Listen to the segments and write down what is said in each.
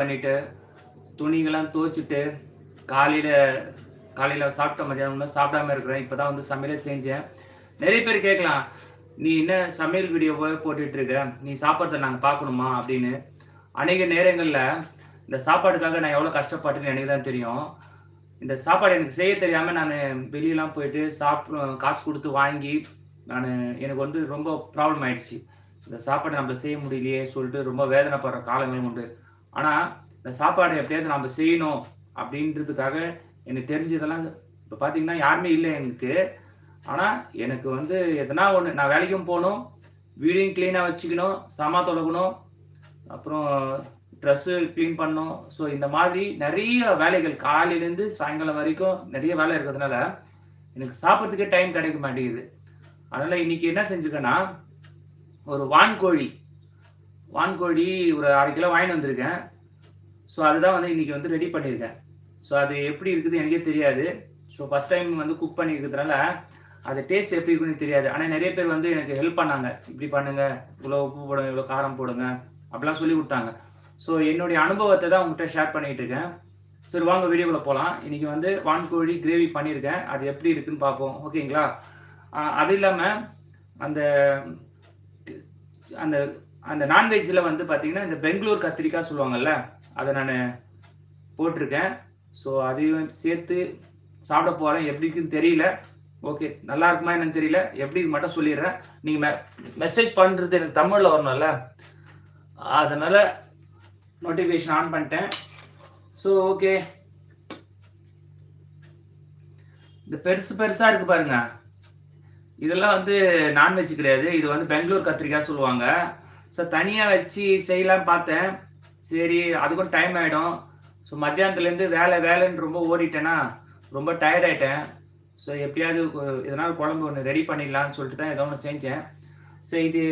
பண்ணிட்டு துணிகள்லாம் துவைச்சிட்டு காலையில் காலையில் சாப்பிட்ட மதியானம் சாப்பிடாம இருக்கிறேன். இப்போ தான் வந்து சமையலே செஞ்சேன். நிறைய பேர் கேட்கலாம் நீ என்ன சமையல் வீடியோவை போட்டுட்ருக்க? நீ சாப்பிட்றத நாங்கள் பார்க்கணுமா? அப்படின்னு. அநேக நேரங்களில் இந்த சாப்பாடுக்காக நான் எவ்வளோ கஷ்டப்பட்டுன்னு எனக்கு தான் தெரியும். இந்த சாப்பாடு எனக்கு செய்ய தெரியாமல் நான் வெளியெல்லாம் போயிட்டு சாப் காசு கொடுத்து வாங்கி நான் எனக்கு வந்து ரொம்ப ப்ராப்ளம் ஆயிடுச்சு. இந்த சாப்பாடு நம்ம செய்ய முடியலையே சொல்லிட்டு ரொம்ப வேதனைப்படுற காலங்களும் உண்டு. ஆனால் இந்த சாப்பாடை எப்படியாவது நம்ம செய்யணும் அப்படின்றதுக்காக எனக்கு தெரிஞ்சதெல்லாம் இப்போ பார்த்தீங்கன்னா யாருமே இல்லை எனக்கு. ஆனால் எனக்கு வந்து எதனா ஒன்று நான் வேலைக்கும் போகணும் வீடையும் க்ளீனாக வச்சுக்கணும் சாமா தொடங்கணும் அப்புறம் ட்ரெஸ்ஸு க்ளீன் பண்ணணும். ஸோ இந்த மாதிரி நிறைய வேலைகள் காலையிலேருந்து சாயங்காலம் வரைக்கும் நிறைய வேலை இருக்கிறதுனால எனக்கு சாப்பிட்றதுக்கே டைம் கிடைக்க மாட்டேங்குது. அதனால் இன்னைக்கு என்ன செஞ்சுக்கேன்னா ஒரு வான்கோழி வான்கோழி ஒரு அரை கிலோ வாங்கிட்டு வந்திருக்கேன். ஸோ அதுதான் வந்து இன்றைக்கி வந்து ரெடி பண்ணியிருக்கேன். ஸோ அது எப்படி இருக்குது எனக்கே தெரியாது. ஸோ ஃபஸ்ட் டைம் வந்து குக் பண்ணியிருக்கிறதுனால அது டேஸ்ட் எப்படி இருக்குன்னு தெரியாது. ஆனால் நிறைய பேர் வந்து எனக்கு ஹெல்ப் பண்ணாங்க. இப்படி பண்ணுங்க இவ்வளோ உப்பு போடுங்க இவ்வளோ காரம் போடுங்க அப்படிலாம் சொல்லி கொடுத்தாங்க. ஸோ என்னுடைய அனுபவத்தை தான் உங்கள்கிட்ட ஷேர் பண்ணிகிட்டு இருக்கேன். சரி வாங்க வீடியோவில் போகலாம் இன்றைக்கி வந்து வான்கோழி கிரேவி பண்ணியிருக்கேன். அது எப்படி இருக்குன்னு பார்ப்போம். ஓகேங்களா அது இல்லாமல் அந்த அந்த அந்த நான்வெஜ்ஜில் வந்து பார்த்தீங்கன்னா இந்த பெங்களூர் கத்திரிக்காய் சொல்லுவாங்கல்ல அதை நான் போட்டிருக்கேன். ஸோ அதையும் சேர்த்து சாப்பிட போகிறேன் எப்படி இருக்குன்னு தெரியல. ஓகே நல்லா இருக்குமா என்னன்னு தெரியல. எப்படி மட்டும் சொல்லிடுறேன். நீங்கள் மெ மெசேஜ் பண்ணுறது எனக்கு தமிழில் வரணும்ல. அதனால் நோட்டிஃபிகேஷன் ஆன் பண்ணிட்டேன். ஸோ ஓகே இந்த பெருசு பெருசாக இருக்குது பாருங்க. இதெல்லாம் வந்து நான்வெஜ் கிடையாது. இது வந்து பெங்களூர் கத்திரிக்காய் சொல்லுவாங்க. ஸோ தனியாக வச்சு செய்யலாம் பார்த்தேன். சரி அதுக்கும் டைம் ஆகிடும் ஸோ மத்தியானத்துலேருந்து வேலை வேலைன்னு ரொம்ப ஓடிட்டேன்னா ரொம்ப டயர்ட் ஆகிட்டேன் ஸோ எப்படியாவது இதனால் குழம்பு ஒன்று ரெடி பண்ணிடலாம்னு சொல்லிட்டு தான் ஏதோ ஒன்று செஞ்சேன். ஸோ இது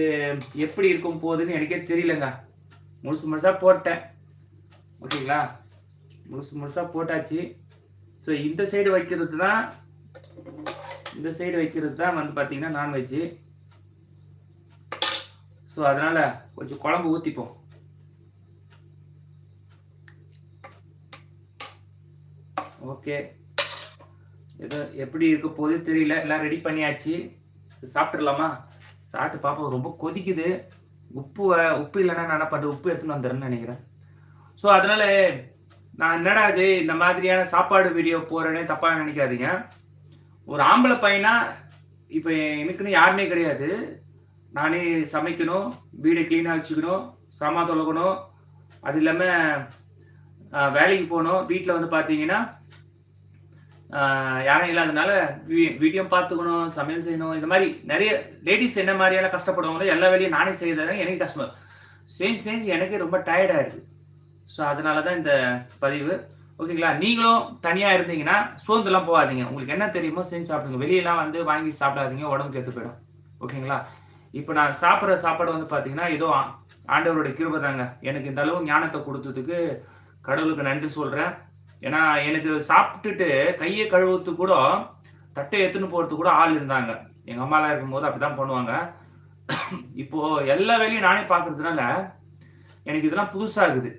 எப்படி இருக்கும் போகுதுன்னு எனக்கே தெரியலங்க. முழுசு முழுசாக போட்டேன். ஓகேங்களா? முழுசு முழுசாக போட்டாச்சு. ஸோ இந்த சைடு வைக்கிறது தான் இந்த சைடு வைக்கிறது தான் வந்து பார்த்தீங்கன்னா நான்வெஜ்ஜு ஸோ அதனால் கொஞ்சம் குழம்பு ஊற்றிப்போம் ஓகே எதோ எப்படி இருக்க போகுது தெரியல. எல்லாம் ரெடி பண்ணியாச்சு. சாப்பிட்றலாமா சாப்பிட்டு பார்ப்போம். ரொம்ப கொதிக்குது. உப்பு உப்பு இல்லைன்னா நான் பண்ணுறது உப்பு எடுத்துன்னு வந்துடுறேன்னு நினைக்கிறேன். ஸோ அதனால் நான் என்னடா இது? இந்த மாதிரியான சாப்பாடு வீடியோ போகிறேன்னு தப்பாக நினைக்காதீங்க. ஒரு ஆம்பளை பையனா இப்போ எனக்குன்னு யாருமே கிடையாது. நானே சமைக்கணும் வீடை க்ளீனாக வச்சுக்கணும் சாமா தொலகணும். அது இல்லாமல் வேலைக்கு போகணும். வீட்டில் வந்து பார்த்தீங்கன்னா யாரும் இல்லாதனால வீ வீட்டையும் பார்த்துக்கணும் சமையல் செய்யணும். இந்த மாதிரி நிறைய லேடிஸ் என்ன மாதிரியெல்லாம் கஷ்டப்படுவாங்களோ எல்லா வேலையும் நானே செய்யறதால எனக்கு கஷ்டம். செஞ்சு செஞ்சு எனக்கு ரொம்ப டயர்டாயிடுது ஸோ அதனால தான் இந்த பதிவு. ஓகேங்களா? நீங்களும் தனியாக இருந்தீங்கன்னா சோர்ந்துலாம் போகாதீங்க. உங்களுக்கு என்ன தெரியுமோ செஞ்சு சாப்பிடுங்க. வெளியெல்லாம் வந்து வாங்கி சாப்பிடாதீங்க. உடம்பு கெட்டு போயிடும். ஓகேங்களா? இப்போ நான் சாப்பிட்ற சாப்பாடு வந்து பார்த்தீங்கன்னா ஏதோ ஆண்டவருடைய கிருபை தாங்க. எனக்கு இந்த அளவு ஞானத்தை கொடுத்ததுக்கு கடவுளுக்கு நன்றி சொல்கிறேன் ஏன்னா எனக்கு சாப்பிட்டுட்டு கையை கழுவுறது கூட தட்டை எடுத்துன்னு போகிறது கூட ஆள் இருந்தாங்க. எங்கள் அம்மாலாம் இருக்கும்போது அப்படி தான் பண்ணுவாங்க. இப்போ எல்லா வேலையும் நானே பார்க்கறதுனால எனக்கு இதெல்லாம் புதுசாகுது.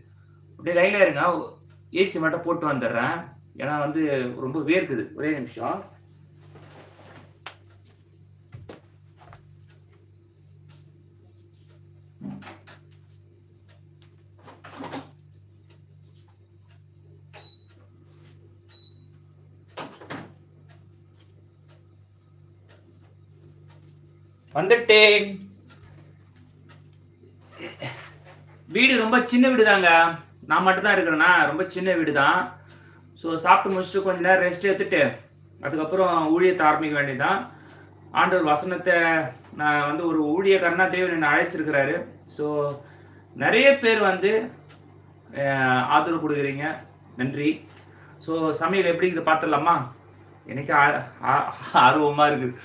அப்படியே லைனில் இருங்க. ஏசி மட்டும் போட்டு வந்துடுறேன். ஏன்னா வந்து ரொம்ப வேர்க்குது. ஒரே நிமிஷம். வந்துட்டேன். வீடு ரொம்ப சின்ன வீடு தாங்க நான் மட்டும்தான் இருக்கிறேன்னா ரொம்ப சின்ன வீடு தான் ஸோ சாப்பிட்டு முடிச்சுட்டு கொஞ்ச நேரம் ரெஸ்ட் எடுத்துட்டு அதுக்கப்புறம் ஊழியத்தை ஆரம்பிக்க வேண்டியதுதான். ஆண்டவர் வசனத்தை நான் வந்து ஒரு ஊழியக்காரனா தேவன் என்னை அழைச்சிருக்கிறாரு. ஸோ நிறைய பேர் வந்து ஆதரவு கொடுக்குறீங்க. நன்றி. ஸோ சமையல் எப்படி இது பார்த்துடலாமா? எனக்கு ஆ- ஆ- இருக்குது.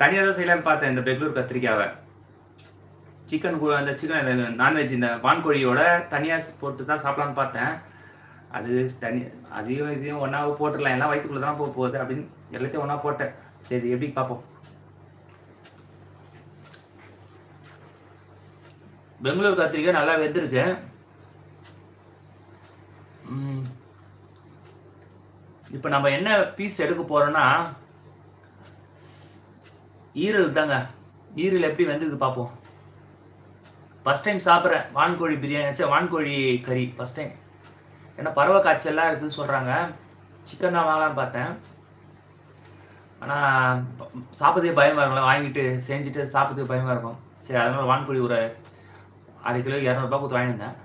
தனியாக தான் செய்யலாம்னு பார்த்தேன் இந்த பெங்களூர் கத்திரிக்காவை. சிக்கன் அந்த சிக்கன் நான்வெஜ் இந்த வான்கோழியோட தனியாக போட்டு தான் சாப்பிட்லான்னு பார்த்தேன். அது தனி அதையும் இதையும் ஒன்றா போட்டுடலாம். எல்லாம் வயிற்றுக்குள்ளே தான் போக போகுது அப்படின்னு எல்லாத்தையும் ஒன்றா போட்டேன். சரி எப்படி பார்ப்போம். பெங்களூர் கத்திரிக்காய் நல்லா வெந்திருக்கு. இப்போ நம்ம என்ன பீஸ் எடுக்க போகிறோன்னா ஈரல் தாங்க. ஈரல் எப்படி வெந்தது பார்ப்போம் ஃபஸ்ட் டைம் சாப்பிட்றேன். வான்கோழி பிரியாணி. ஆச்சு வான்கோழி கறி ஃபஸ்ட் டைம் ஏன்னா பறவை காய்ச்சல்லாம் இருக்குதுன்னு சொல்கிறாங்க சிக்கன் தான் வாங்கலாம்னு பார்த்தேன். ஆனால் சாப்பிட்றதுக்கு பயமாக இருக்கும்ல. வாங்கிட்டு செஞ்சுட்டு சாப்பிட்றதுக்கு பயமாக இருக்கும். சரி அதனால் வான்கோழி ஒரு அரை கிலோ இரநூறுபா கொடுத்து வாங்கியிருந்தேன்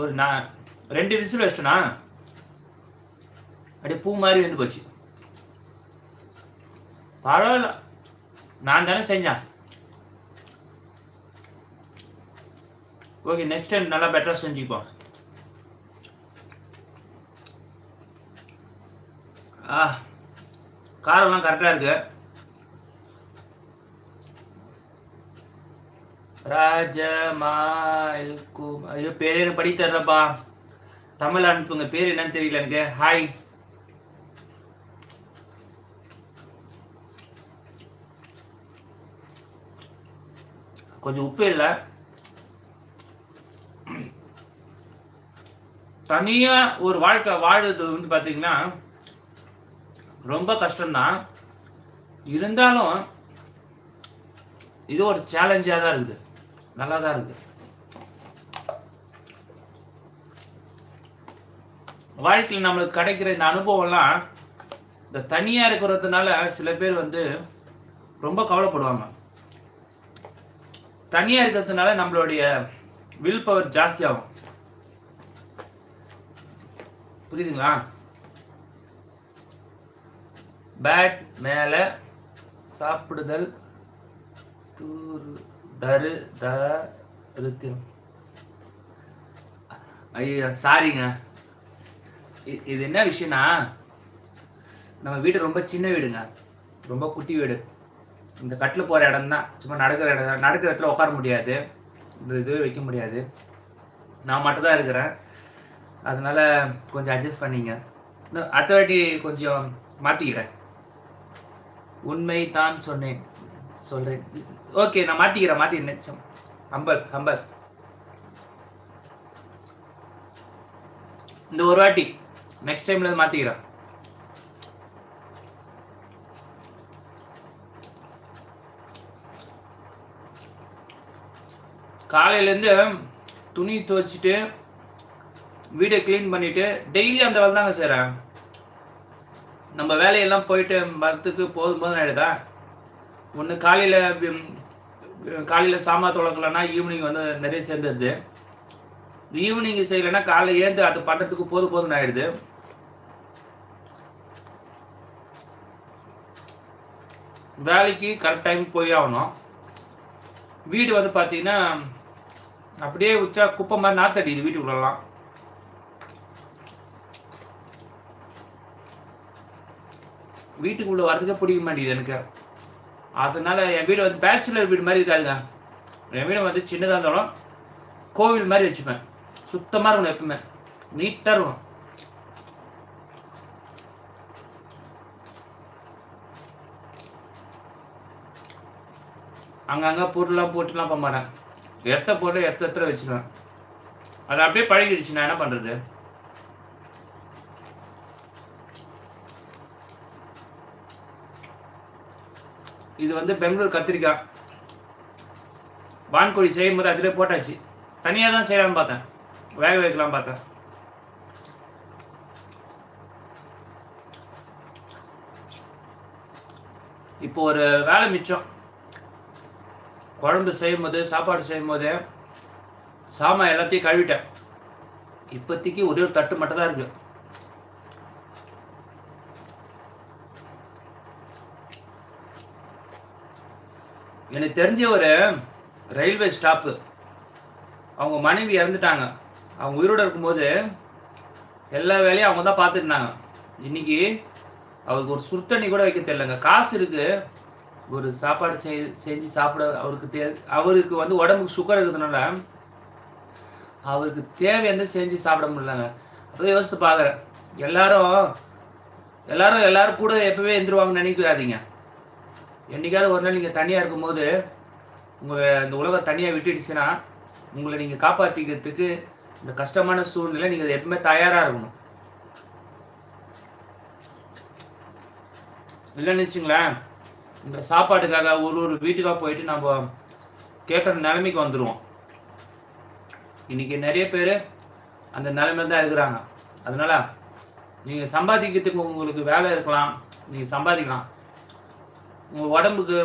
ஒரு நான் ரெண்டு விசில் வச்சிட்டேனா? அப்படியே பூ மாதிரி வந்து போச்சு. பரவாயில்ல. நான் தானே செஞ்சேன். ஓகே நெக்ஸ்ட் டைம் நல்லா பெட்டராக செஞ்சுப்போம் ஆ காரம்லாம் கரெக்டாக இருக்கு. ராஜமாயில் கு- ஐயோ பேர் படி தர்றப்பா தமிழ் அனுப்புங்க பேர் என்னன்னு தெரியல எனக்கு. ஹாய் கொஞ்சம் உப்பு இல்லை. தனியாக ஒரு வாழ்க்கை வாழுறது வந்து பார்த்தீங்கன்னா ரொம்ப கஷ்டம்தான். இருந்தாலும் இது ஒரு சேலஞ்சாக தான் இருக்குது. நல்லா தான் இருக்குது. வாழ்க்கையில் நம்மளுக்கு கிடைக்கிற இந்த அனுபவம்லாம் இந்த தனியாக இருக்கிறதுனால சில பேர் வந்து ரொம்ப கவலைப்படுவாங்க. தனியாக இருக்கிறதுனால நம்மளுடைய வில் பவர் ஜாஸ்தியாகும். புரியுதுங்களா? பேட் மேலே சாப்பிடுதல் தூரு தரு தருத்திரம். ஐயா சாரிங்க இது என்ன விஷயம்னா நம்ம வீடு ரொம்ப சின்ன வீடுங்க. ரொம்ப குட்டி வீடு. இந்த கட்டில் போகிற இடம் தான் சும்மா நடக்கிற இடம் தான். நடக்கிற இடத்துல உட்கார முடியாது. இந்த இதுவே வைக்க முடியாது. நான் மட்டும் தான் இருக்கிறேன். அதனால் கொஞ்சம் அட்ஜஸ்ட் பண்ணிங்க. அடுத்த வாட்டி கொஞ்சம் மாற்றிக்கிறேன் உண்மை தான் சொன்னேன். சொல்கிறேன் ஓகே நான் மாற்றிக்கிறேன் மாற்றிக்கிறேன் ஹம்பல் ஹம்பல் இந்த ஒரு வாட்டி நெக்ஸ்ட் டைம்ல மாத்திக்கிறேன். காலையிலேருந்து துணி துவைச்சிட்டு வீடை க்ளீன் பண்ணிட்டு டெய்லி அந்த வேலை தாங்க செய்கிறேன் நம்ம வேலையெல்லாம் போயிட்டு மரத்துக்கு போதும் போதும் ஆகிடுதா ஒன்று காலையில் காலையில் சாமா தொளக்கலன்னா ஈவினிங் வந்து நிறைய சேர்ந்துருது. ஈவினிங் செய்யலைன்னா காலையில் ஏந்து அது பண்ணுறதுக்கு போதும் போதும் ஆகிடுது வேலைக்கு கரெக்ட் டைம் போய் ஆகணும். வீடு வந்து பார்த்தீங்கன்னா அப்படியே வச்சா குப்பை மாதிரி நாத்தடிக்குது வீட்டுக்குள்ளலாம். வீட்டுக்குள்ளே வரதுக்கே பிடிக்க மாட்டேங்குது எனக்கு. அதனால் என் வீடு வந்து பேச்சுலர் வீடு மாதிரி இருக்காதுங்க. என் வீடு வந்து சின்னதாக இருந்தாலும் கோவில் மாதிரி வச்சுப்பேன். சுத்தமாக இருக்கணும் எப்பவுமே. நீட்டாக இருக்கணும். அங்கங்கே பொருள்லாம் போட்டுலாம் போக மாட்டேன் எத்த பொருள் எத்த எத்தனை வச்சுருவேன். அது அப்படியே பழகிடுச்சு. நான் என்ன பண்ணுறது இது வந்து பெங்களூர் கத்திரிக்காய். வான்கோழி செய்யும் போது அதிலே போட்டாச்சு. தனியாக தான் செய்யலாம்னு பார்த்தேன். வேக வைக்கலாம் பார்த்தேன். இப்போ ஒரு வேலை மிச்சம். குழம்பு செய்யும் போது சாப்பாடு செய்யும்போது சாமான் எல்லாத்தையும் கழுவிட்டேன். இப்போதைக்கு ஒரே ஒரு தட்டு மட்டும் தான் இருக்கு. எனக்கு தெரிஞ்ச ஒரு ரயில்வே ஸ்டாப்பு. அவங்க மனைவி இறந்துட்டாங்க. அவங்க உயிரோடு இருக்கும்போது எல்லா வேலையும் அவங்க தான் பார்த்துருந்தாங்க இன்னைக்கு அவருக்கு ஒரு சுடுத்தண்ணி கூட வைக்க தெரியலங்க. காசு இருக்கு. ஒரு சாப்பாடு செய் செஞ்சு சாப்பிட அவருக்கு தே அவருக்கு வந்து உடம்புக்கு சுகர் இருக்கிறதுனால அவருக்கு தேவையானது செஞ்சு சாப்பிட முடியலங்க. அப்போ யோசித்து பார்க்குறேன். எல்லாரும் எல்லாரும் எல்லாரும் கூட எப்பவே எழுந்துருவாங்கன்னு நினைக்காதீங்க. என்றைக்காவது ஒரு நாள் நீங்கள் தனியாக இருக்கும்போது உங்கள் இந்த உலகம் தனியாக விட்டுடுச்சுன்னா உங்களை நீங்கள் காப்பாற்றிக்கிறதுக்கு இந்த கஷ்டமான சூழ்நிலை நீங்கள் எப்பவுமே தயாராக இருக்கணும். இல்லைன்னு வச்சுங்களேன். இந்த சாப்பாட்டுக்காக ஒரு ஒரு வீட்டுக்காக போயிட்டு நம்ம கேட்குற நிலைமைக்கு வந்துடுவோம் இன்றைக்கி நிறைய பேர் அந்த நிலைமையில் தான் இருக்கிறாங்க. அதனால் நீங்கள் சம்பாதிக்கிறதுக்கு உங்களுக்கு வேலை இருக்கலாம். நீங்கள் சம்பாதிக்கலாம். உங்கள் உடம்புக்கு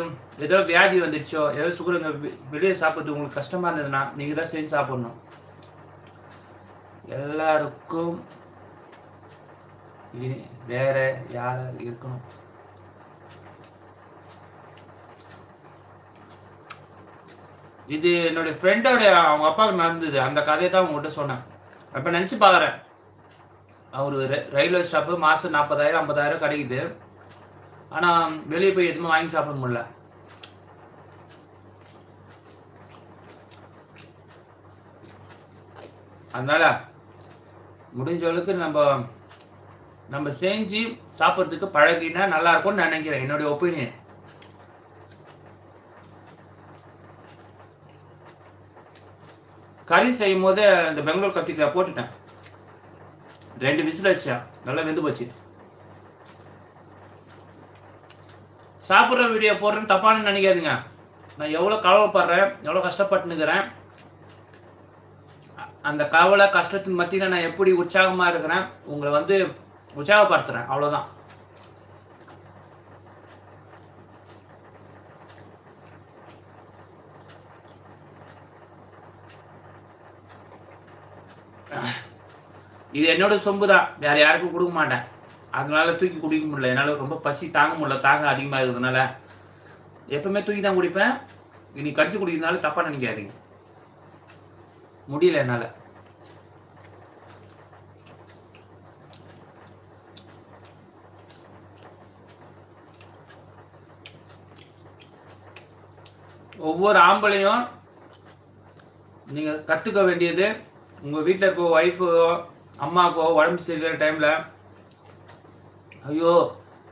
ஏதோ வியாதி வந்துடுச்சோ ஏதோ சுகருங்க வெளியே சாப்பிட்றது உங்களுக்கு கஷ்டமாக இருந்ததுன்னா நீங்கள் தான் செஞ்சு சாப்பிட்ணும். எல்லாருக்கும் இனி வேற யார் இருக்கணும். இது என்னுடைய ஃப்ரெண்டோட அவங்க அப்பாவுக்கு நடந்தது. அந்த கதையை தான் உங்கள்கிட்ட சொன்னேன். அப்போ நினச்சி பார்க்குறேன் அவர் ரயில்வே ஸ்டாப்பு மாதம் நாற்பதாயிரம் ஐம்பதாயிரம் கிடைக்குது. ஆனால் வெளியே போய் எதுவுமே வாங்கி சாப்பிட முடியல. அதனால் முடிஞ்ச அளவுக்கு நம்ம நம்ம செஞ்சு சாப்பிட்றதுக்கு பழகினா நல்லா இருக்கும்னு நினைக்கிறேன். என்னுடைய ஒப்பீனியன் கறி செய்யும் போதே இந்த பெங்களூர் கத்திரிக்காய் போட்டுட்டேன். ரெண்டு விசில் வச்சா நல்லா வெந்து போச்சு. சாப்பிட்ற வீடியோ போடுறேன்னு தப்பானு நினைக்காதுங்க. நான் எவ்வளோ கவலைப்படுறேன் எவ்வளோ கஷ்டப்பட்டுனுக்கிறேன். அந்த கவலை கஷ்டத்தின் மத்தியில் நான் எப்படி உற்சாகமாக இருக்கிறேன் உங்களை வந்து உற்சாகப்படுத்துகிறேன் அவ்வளோதான் இது என்னோட சொம்பு தான் வேற யாருக்கும் கொடுக்க மாட்டேன். அதனால தூக்கி குடிக்க முடியல. என்னால் ரொம்ப பசி தாங்க முடியல. தாங்க அதிகமாக இருக்கிறதுனால எப்பவுமே தூக்கி தான் குடிப்பேன். இனி கடிச்சு குடிக்கிறதுனால தப்பாக நினைக்காதீங்க. முடியல என்னால். ஒவ்வொரு ஆம்பளையும் நீங்கள் கற்றுக்க வேண்டியது உங்கள் வீட்டில் இருக்க ஒய்ஃபோ அம்மாக்கோ உடம்பு சரியில்லை டைமில் ஐயோ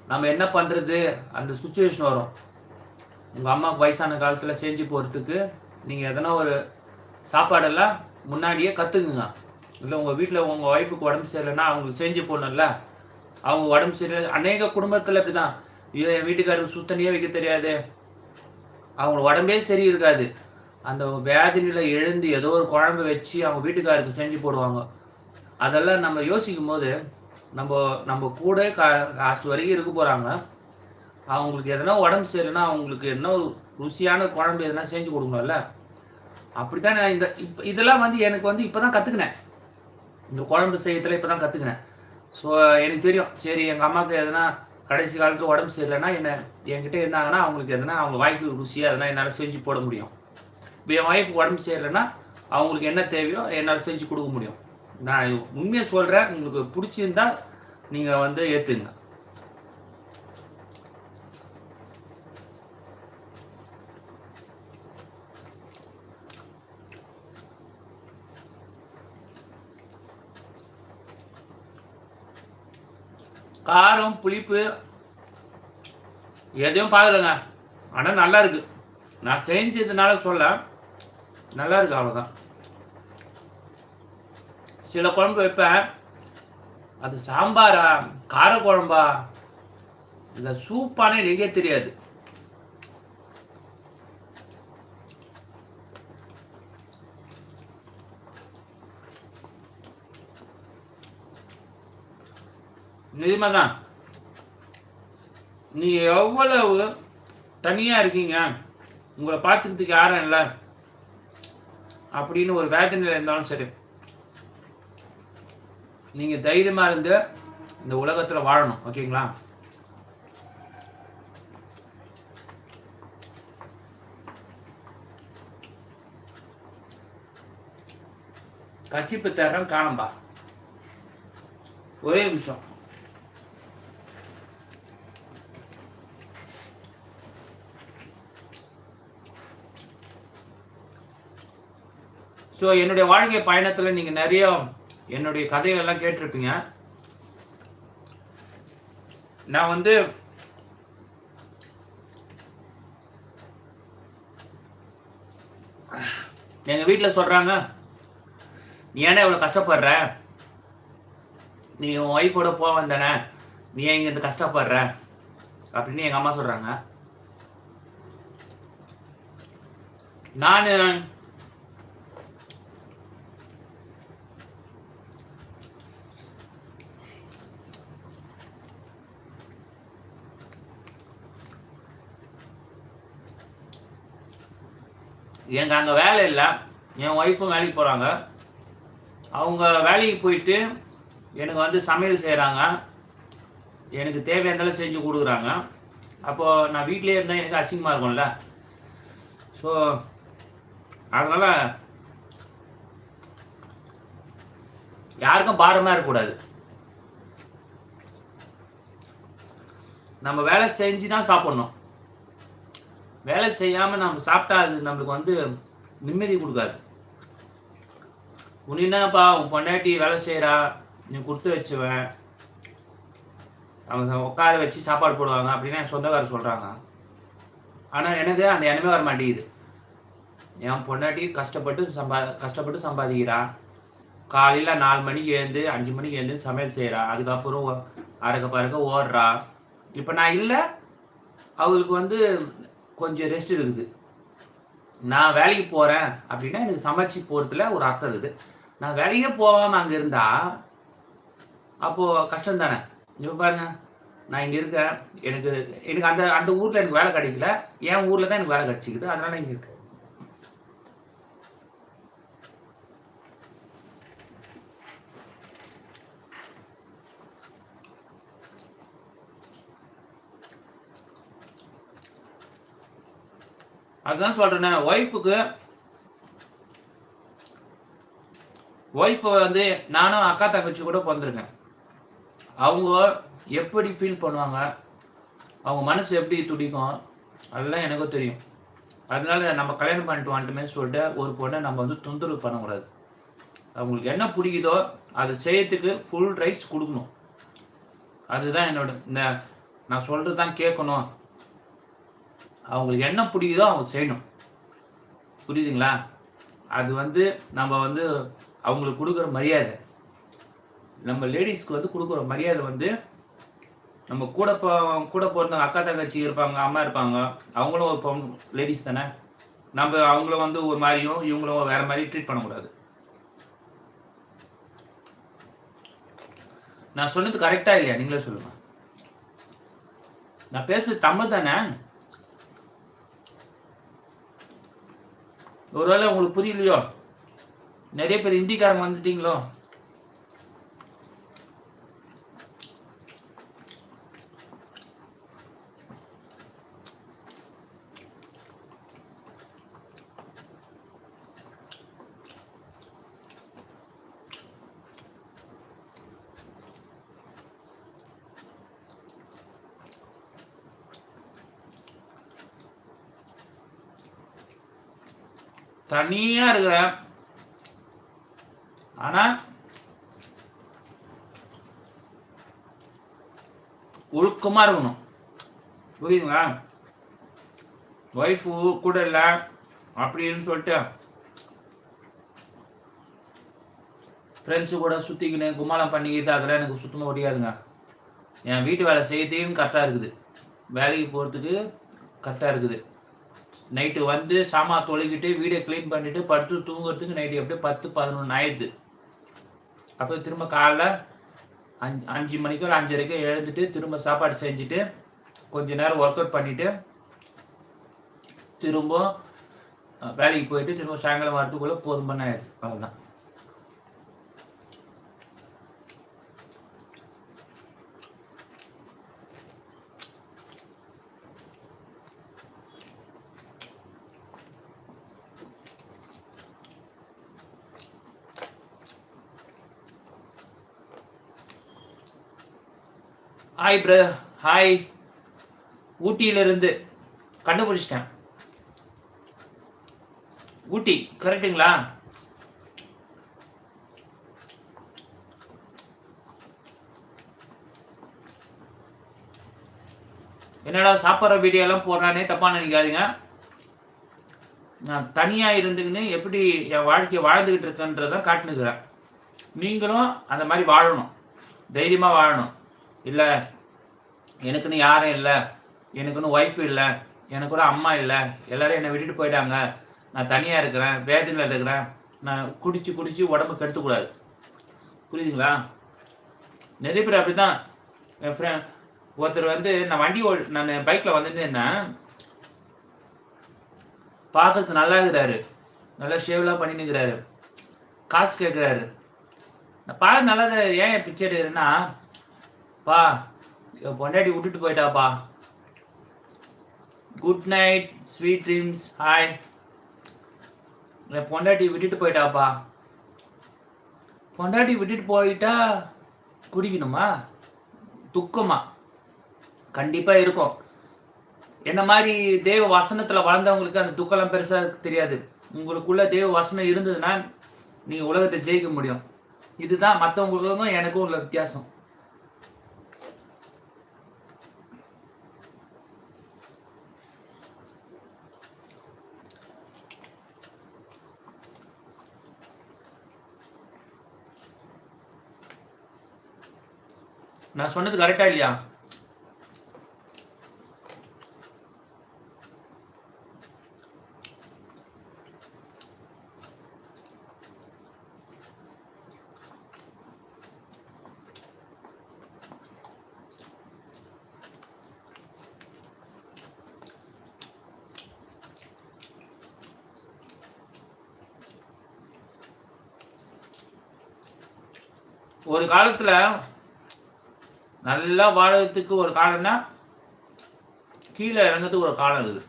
நம்ம என்ன பண்ணுறது அந்த சுச்சுவேஷன் வரும். உங்கள் அம்மாவுக்கு வயசான காலத்தில் செஞ்சு போகிறதுக்கு நீங்கள் எதனா ஒரு சாப்பாடெல்லாம் முன்னாடியே கற்றுக்குங்க இல்லை உங்கள் வீட்டில் உங்கள் ஒய்ஃபுக்கு உடம்பு சரியில்லைன்னா அவங்களுக்கு செஞ்சு போடணும்ல. அவங்க உடம்பு சரியில்லை அநேக குடும்பத்தில் இப்படி தான் ஐயோ என் வீட்டுக்காரருக்கு சுத்தனையே வைக்க தெரியாது. அவங்க உடம்பே சரி இருக்காது அந்த வியாதி நிலை எழுந்து ஏதோ ஒரு குழம்பு வச்சு அவங்க வீட்டுக்காருக்கு செஞ்சு போடுவாங்க. அதெல்லாம் நம்ம யோசிக்கும் போது நம்ம நம்ம கூட கா லாஸ்ட் வரைக்கும் இருக்க போகிறாங்க அவங்களுக்கு எதனா உடம்பு சரியில்லைன்னா அவங்களுக்கு என்ன ஒரு ருசியான குழம்பு எதனா செஞ்சு கொடுக்கணும்ல? அப்படி தான் நான் இந்த இப்போ இதெல்லாம் வந்து எனக்கு வந்து இப்போ தான் கற்றுக்கினேன் இந்த குழம்பு செய்யறதுல இப்போ தான் கற்றுக்கினேன் ஸோ எனக்கு தெரியும். சரி எங்கள் அம்மாவுக்கு எதனா கடைசி காலத்தில் உடம்பு சரியில்லைன்னா என்ன என்கிட்ட இருந்தாங்கன்னா அவங்களுக்கு எதனா அவங்க வாய்க்கு ருசியாக எதனா என்னால் செஞ்சு போட முடியும். இப்போ என் ஒய்ஃப் உடம்பு சரியில்லைன்னா அவங்களுக்கு என்ன தேவையோ என்னால் செஞ்சு கொடுக்க முடியும். நான் உண்மையை சொல்கிறேன் உங்களுக்கு பிடிச்சிருந்தா நீங்கள் வந்து ஏற்றுங்க காரம் புளிப்பு எதையும் பார்க்கலங்க. ஆனால் நல்லா இருக்கு. நான் செஞ்சதுனால சொல்ல நல்லா இருக்கு அவ்வளோதான் சில குழம்பு வைப்பேன். அது சாம்பாரா? கார குழம்பா? இல்லை சூப்பானே எனக்கே தெரியாது. நிஜமாதான். நீ எவ்வளவு தனியாக இருக்கீங்க? உங்களை பார்த்துக்கிறதுக்கு யாரும் இல்லை. அப்படின்னு ஒரு வேதனையில் இருந்தாலும் சரி. நீங்கள் தைரியமாக இருந்து இந்த உலகத்தில் வாழணும் ஓகேங்களா? கச்சிப்பு தர்றேன் காணம்பா ஒரே நிமிஷம். ஸோ என்னுடைய வாழ்க்கை பயணத்தில் நீங்கள் நிறைய என்னுடைய கதைகள்லாம் கேட்டிருப்பீங்க. நான் வந்து எங்க வீட்டில் சொல்றாங்க நீ ஏன்னா இவ்வளோ கஷ்டப்படுற? நீ உன் ஒய்ஃபோட போக வந்தானே நீ ஏன் இங்கேருந்து கஷ்டப்படுற? அப்படின்னு எங்கள் அம்மா சொல்கிறாங்க நான் எனக்கு அங்கே வேலை இல்லை. என் ஒய்ஃபும் வேலைக்கு போகிறாங்க அவங்க வேலைக்கு போயிட்டு எனக்கு வந்து சமையல் செய்கிறாங்க எனக்கு தேவையானதெல்லாம் செஞ்சு கொடுக்குறாங்க. அப்போது நான் வீட்டிலே இருந்தால் எனக்கு அசிங்கமாக இருக்கும்ல. ஸோ அதனால் யாருக்கும் பாரமாக இருக்கக்கூடாது. நம்ம வேலை செஞ்சு தான் சாப்பிட்ணும். வேலை செய்யாமல் நம்ம சாப்பிட்டா அது நம்மளுக்கு வந்து நிம்மதி கொடுக்காது. உனினாப்பா என்னப்பா உன் பொண்டாட்டி வேலை செய்கிறா நீ கொடுத்து வச்சுவேன். அவங்க உட்கார வச்சு சாப்பாடு போடுவாங்க அப்படின்னு என் சொந்தக்காரர் சொல்கிறாங்க ஆனால் எனக்கு அந்த எண்ணமே வர மாட்டேங்குது. என் பொண்டாட்டி கஷ்டப்பட்டு சம்பா கஷ்டப்பட்டு சம்பாதிக்கிறா. காலையில் நாலு மணிக்கு எழுந்து அஞ்சு மணிக்கு எழுந்து சமையல் செய்கிறா அதுக்கப்புறம் அறக்க பறக்க ஓடுறா. இப்போ நான் இல்லை. அவளுக்கு வந்து கொஞ்சம் ரெஸ்ட் இருக்குது நான் வேலைக்கு போகிறேன் அப்படின்னா எனக்கு சமைச்சு போகிறதுல ஒரு அர்த்தம் இருக்குது. நான் வேலைக்கே போகாமல் அங்கே இருந்தால் அப்போது கஷ்டம் தானே? இப்போ பாருங்க நான் இங்கே இருக்கேன். எனக்கு எனக்கு அந்த அந்த ஊரில் எனக்கு வேலை கிடைக்கல. என் ஊரில் தான் எனக்கு வேலை கிடச்சிக்குது. அதனால் இங்கே இருக்கேன். அதுதான் சொல்றேனே ஒய்ஃபுக்கு ஒய்ஃப் வந்து நானும் அக்கா தங்கச்சி கூட பிறந்திருக்கேன். அவங்க எப்படி ஃபீல் பண்ணுவாங்க? அவங்க மனசு எப்படி துடிக்கும்? அதெல்லாம் எனக்கும் தெரியும். அதனால நம்ம கல்யாணம் பண்ணிட்டு வந்துட்டுமே சொல்லிட்டு ஒரு பொண்ணை நம்ம வந்து தொந்தரவு பண்ணக்கூடாது. அவங்களுக்கு என்ன பிடிக்குதோ அதை செய்யறதுக்கு ஃபுல் ரைட்ஸ் கொடுக்கணும். அதுதான் என்னோட இந்த நான் சொல்கிறது தான் கேட்கணும். அவங்களுக்கு என்ன பிடிக்குதோ அவங்க செய்யணும். புரியுதுங்களா? அது வந்து நம்ம வந்து அவங்களுக்கு கொடுக்குற மரியாதை. நம்ம லேடிஸ்க்கு வந்து கொடுக்குற மரியாதை வந்து நம்ம கூட போ கூட பிறந்தவங்க அக்கா தங்கச்சி இருப்பாங்க அம்மா இருப்பாங்க அவங்களும் ஒரு பவுன் லேடிஸ் தானே? நம்ம அவங்கள வந்து ஒரு மாதிரியும் இவங்களும் வேற மாதிரி ட்ரீட் பண்ணக்கூடாது. நான் சொன்னது கரெக்டா இல்லையா? நீங்களே சொல்லுங்க. நான் பேசுறது தமிழ் தானே? ஒருவேளை உங்களுக்கு புரியலையோ? நிறைய பேர் ஹிந்திக்காரங்க வந்துட்டீங்களோ? தனியா இருக்கிற ஆனா ஒழுக்கமா இருக்கணும். புரியுதுங்களா? ஒய்ஃபு கூட இல்லை அப்படின்னு சொல்லிட்டு ஃப்ரெண்ட்ஸு கூட சுற்றிக்கின்னு கும்மாளம் பண்ணிக்கிட்டு அதெல்லாம் எனக்கு சுத்தமாக முடியாதுங்க என் வீட்டு வேலை செய்யத்தையும் கரெக்டாக இருக்குது. வேலைக்கு போகிறதுக்கு கரெக்டாக இருக்குது. நைட்டு வந்து சாமா தொழுகிட்டு வீடியோ க்ளீன் பண்ணிவிட்டு படுத்து தூங்குறதுக்கு நைட்டு எப்படியும் பத்து பதினொன்று ஆயிடுது. அப்போ திரும்ப காலைல அஞ்சு அஞ்சு மணிக்கு ஒரு அஞ்சரைக்கு எழுந்துட்டு திரும்ப சாப்பாடு செஞ்சுட்டு கொஞ்ச நேரம் ஒர்க் அவுட் பண்ணிவிட்டு திரும்ப வேலைக்கு போயிட்டு திரும்ப சாயங்காலம் வரதுக்குள்ளே போதுமான ஆயிடுது. அவ்வளோதான் ஹாய் ப்ர ஹாய் ஊட்டியிலிருந்து கண்டுபிடிச்சிட்டேன். ஊட்டி கரெக்டுங்களா என்னடா சாப்பிட்ற வீடியோலாம் போடுறானே தப்பாக நினைக்காதீங்க. நான் தனியாக இருந்துக்கின்னு எப்படி என் வாழ்க்கையை வாழ்ந்துக்கிட்டு இருக்கேன்றதான் காட்டுனுக்கிறேன். நீங்களும் அந்த மாதிரி வாழணும். தைரியமாக வாழணும். இல்லை எனக்குன்னு யாரும் இல்லை. எனக்குன்னு ஒய்ஃப் இல்லை. எனக்கு கூட அம்மா இல்லை. எல்லோரும் என்னை விட்டுட்டு போயிட்டாங்க. நான் தனியாக இருக்கிறேன். வேதனையில் இருக்கிறேன். நான் குடிச்சு குடிச்சு உடம்பு கெடுத்துக்கூடாது புரியுதுங்களா? நிறைய பேர் அப்படி தான் என் ஃப்ரெண்ட் ஒருத்தர் வந்து நான் வண்டி ஓ நான் பைக்கில் வந்துட்டு இருந்தேன். பார்க்கறது நல்லா இருக்கிறாரு. நல்லா ஷேவ்லாம் பண்ணின்னு இருக்கிறாரு. காசு கேட்குறாரு நான் பார்க்க நல்லா ஏன் என் பிச்சை எடுக்கிறேன்னா பா பொண்டாட்டி விட்டுட்டு போயிட்டாப்பா. Good night sweet dreams hi என் பொண்டாட்டி விட்டுட்டு போயிட்டாப்பா. பொண்டாட்டி விட்டுட்டு போயிட்டா குடிக்கணுமா? துக்கமா? கண்டிப்பாக இருக்கும். என்ன மாதிரி தேவ வசனத்தில் வளர்ந்தவங்களுக்கு அந்த துக்கம்லாம் பெருசாக தெரியாது. உங்களுக்குள்ள தேவ வசனம் இருந்ததுன்னா நீங்கள் உலகத்தை ஜெயிக்க முடியும். இதுதான் மற்றவங்களுக்கும் எனக்கும் உள்ள வித்தியாசம். நான் சொன்னது கரெக்டா இல்லையா? ஒரு காலத்துல நல்லா வாழறதுக்கு ஒரு காலம்னா கீழே இறங்கிறதுக்கு ஒரு காலம் இருக்குது.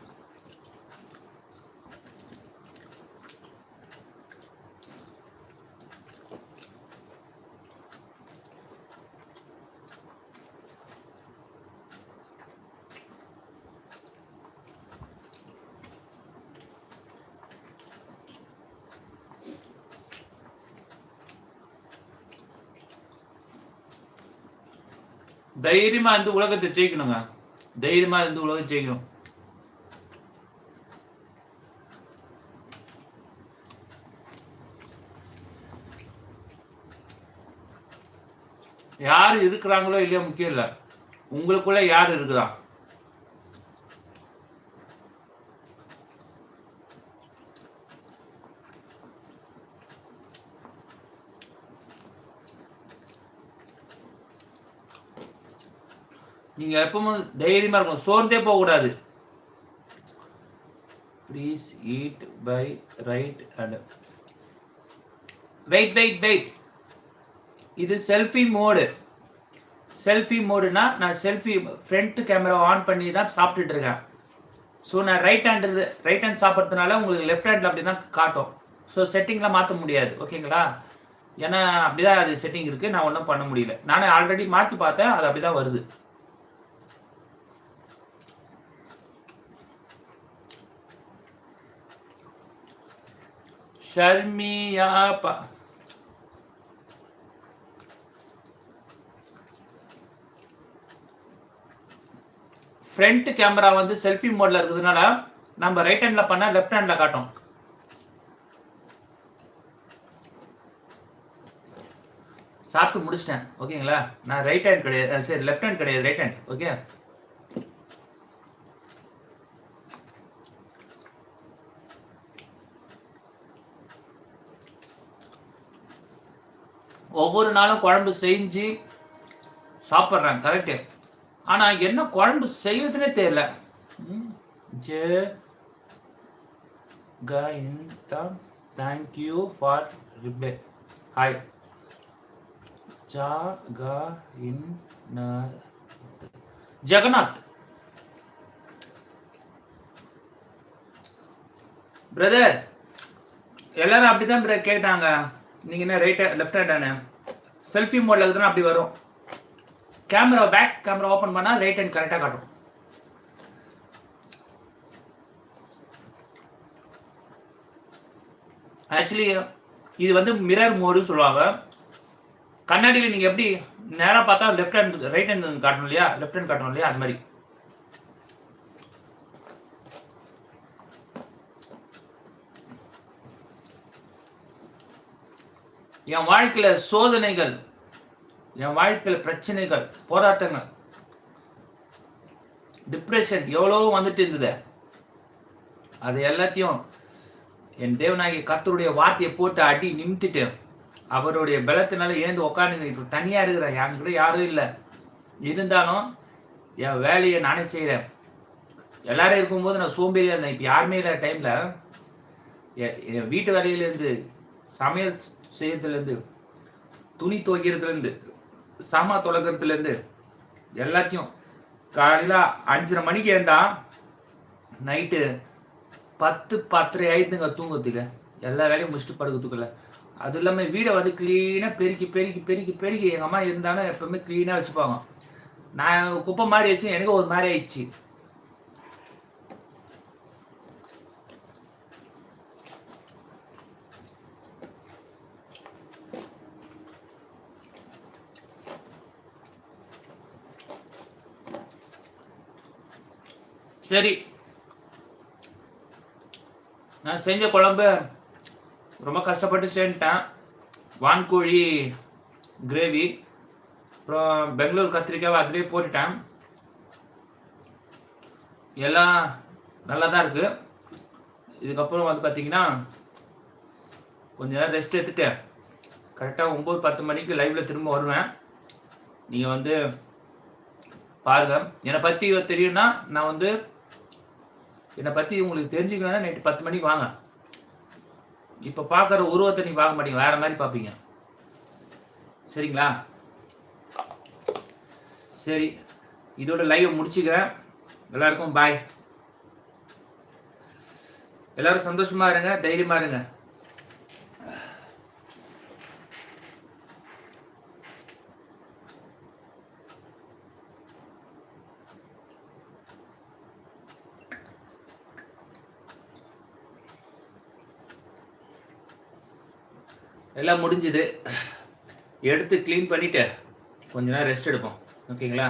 தைரியமா இருந்து உலகத்தை ஜெயிக்கணுங்க. தைரியமா இருந்து உலகத்தை ஜெயிக்கணும். யார் இருக்கிறாங்களோ இல்லையோ முக்கியம் இல்லை. உங்களுக்குள்ள யார் இருக்குதா நீங்க எப்பவும் தைரியமா இருக்கணும். சோர்ந்தே போக கூடாது please eat by right and wait wait wait இது செல்ஃபி மோடு செல்ஃபி மோடுனா நான் செல்ஃபி ஃப்ரண்ட் கேமரா ஆன் பண்ணி தான் சாப்பிட்டுட்டு இருக்கேன். ஸோ நான் ரைட் ஹேண்ட் ரைட் ஹேண்ட் சாப்பிட்றதுனால உங்களுக்கு லெஃப்ட் ஹேண்டில் அப்படி தான் காட்டும். ஸோ செட்டிங்லாம் மாற்ற முடியாது. ஓகேங்களா? ஏன்னா அப்படிதான் அது செட்டிங் இருக்குது நான் ஒன்றும் பண்ண முடியல. நானே ஆல்ரெடி மாற்றி பார்த்தேன். அது அப்படி தான் வருது. ஷர்மியா பா ஃப்ரண்ட் கேமரா வந்து செல்ஃபி மோட்ல இருக்கிறதுனால நம்ம ரைட் ஹேண்ட்ல பண்ணா லெஃப்ட் ஹேண்ட்ல காட்டும். சாப்பிட்டு முடிச்சிட்டேன் ஓகேங்களா நான் ரைட் ஹேண்ட் கிடையாது சரி லெஃப்ட் ஹேண்ட் கிடையாது ரைட் ஹேண்ட் ஓகே ஒவ்வொரு நாளும் குழம்பு செஞ்சு சாப்பிட்றாங்க கரெக்டு ஆனால் என்ன குழம்பு செய்யறதுனே தெரியல. ம், ஜே க thank you for reply. Hi ஜா க இன் ஜெகநாத். பிரதர் எல்லாரும் அப்படிதான் பிரதர் கேட்டாங்க. நீங்கள் என்ன ரைட் லெஃப்ட் ஹேண்டானே செல்ஃபி மோடில் இருக்குதுன்னா அப்படி வரும். கேமரா பேக் கேமரா ஓப்பன் பண்ணால் ரைட் ஹேண்ட் கரெக்டாக காட்டும். ஆக்சுவலி இது வந்து மிரர் மோடுன்னு சொல்லுவாங்க. கண்ணாடியில் நீங்கள் எப்படி நேராக பார்த்தா லெஃப்ட் ஹேண்ட் ரைட் ஹேண்ட் காட்டணும் இல்லையா? லெஃப்ட் ஹேண்ட் காட்டணும் இல்லையா? அது மாதிரி. என் வாழ்க்கையில் சோதனைகள் என் வாழ்க்கையில் பிரச்சனைகள் போராட்டங்கள். டிப்ரெஷன் எவ்வளோ வந்துட்டு இருந்தது. அது எல்லாத்தையும் என் தேவநாயகி கர்த்தருடைய வார்த்தையை போட்டு அடி நிமித்திட்டு அவருடைய பலத்தினால ஏந்து உட்காந்து இப்போ தனியாக இருக்கிறேன் என்கிட்ட யாரும் இல்லை. இருந்தாலும் என் வேலையை நானே செய்கிறேன் எல்லாரும் இருக்கும்போது நான் சோம்பேறியாக இருந்தேன். இப்போ யாருமே இல்லை டைமில் என் வீட்டு வேலையிலேருந்து சமையல் செய்யறதுலேருந்து துணி துவைக்கிறதுலேருந்து சாமா தொலைக்கிறதுலேருந்து எல்லாத்தையும் காலையில் அஞ்சரை மணிக்கு ஏந்தா நைட்டு பத்து பத்தரை ஆயிடுதுங்க தூங்குறதுக்கு. எல்லா வேலையும் முடிச்சுட்டு படுக்கிறதுக்குள்ள. அது இல்லாமல் வீடை வந்து க்ளீனாக பெருக்கி பெருக்கி பெருக்கி பெருக்கி எங்கள் அம்மா இருந்தாலும் எப்பவுமே க்ளீனாக வச்சுப்பாங்க. நான் குப்பை மாதிரி வச்சு எனக்கு ஒரு மாதிரி ஆயிடுச்சு. சரி. நான் செஞ்ச குழம்பு ரொம்ப கஷ்டப்பட்டு செஞ்சிட்டேன். வான்கோழி கிரேவி அப்புறம் பெங்களூர் கத்திரிக்காவை அதிலே போட்டுட்டேன். எல்லாம் நல்லா தான் இருக்குது இதுக்கப்புறம் வந்து பார்த்தீங்கன்னா கொஞ்ச நேரம் ரெஸ்ட் எடுத்துட்டு கரெக்டாக ஒம்பது பத்து மணிக்கு லைவில் திரும்ப வருவேன். நீங்கள் வந்து பாருங்கள் என்னை பற்றி தெரியும்னா நான் வந்து என்னை பற்றி உங்களுக்கு தெரிஞ்சுக்கணும்னா நைட்டு பத்து மணிக்கு வாங்க. இப்போ பார்க்குற உருவத்தை நீ பார்க்க மாட்டீங்க. வேற மாதிரி பார்ப்பீங்க. சரிங்களா? சரி இதோட லைவ் முடிச்சுக்கிறேன். எல்லாருக்கும் பாய் எல்லாரும் சந்தோஷமா இருங்க தைரியமா இருங்க. எல்லாம் முடிஞ்சுது. எடுத்து க்ளீன் பண்ணிவிட்டு கொஞ்ச நேரம் ரெஸ்ட் எடுப்போம். ஓகேங்களா